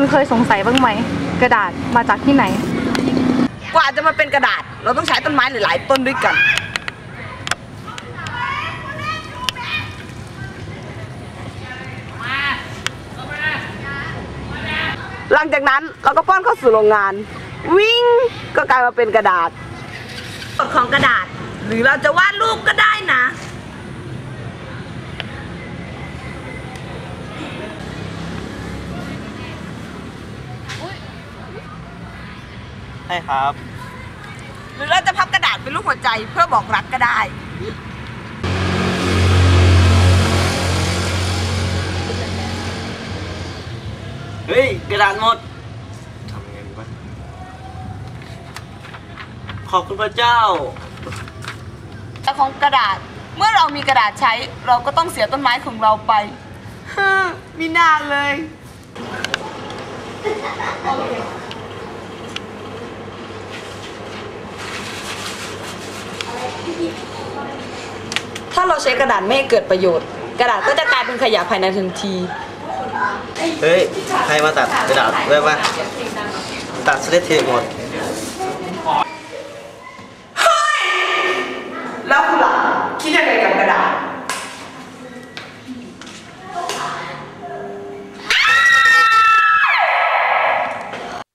คุณเคยสงสัยบ้างไหม กระดาษมาจากที่ไหน กว่าจะมาเป็นกระดาษ เราต้องใช้ต้นไม้หลายๆต้นด้วยกัน หลังจากนั้นเราก็ป้อนเข้าสู่โรงงาน วิ่งก็กลายมาเป็นกระดาษ กฎของกระดาษ หรือเราจะวาดรูปก็ได้นะ ใช่ครับ หรือเราจะพับกระดาษเป็นรูปหัวใจเพื่อบอกรักก็ได้ เฮ้ย กระดาษหมดทำยังไงดีวะขอบคุณพระเจ้า แต่ของกระดาษเมื่อเรามีกระดาษใช้เราก็ต้องเสียต้นไม้ของเราไปฮ่ามีหน้าเลย ถ้าเราใช้กระดาษไม่ให้เกิดประโยชน์ กระดาษก็จะกลายเป็นขยะภายในทันที เฮ้ย ใครมาตัดกระดาษไว้วะตัดเสร็จเทหมด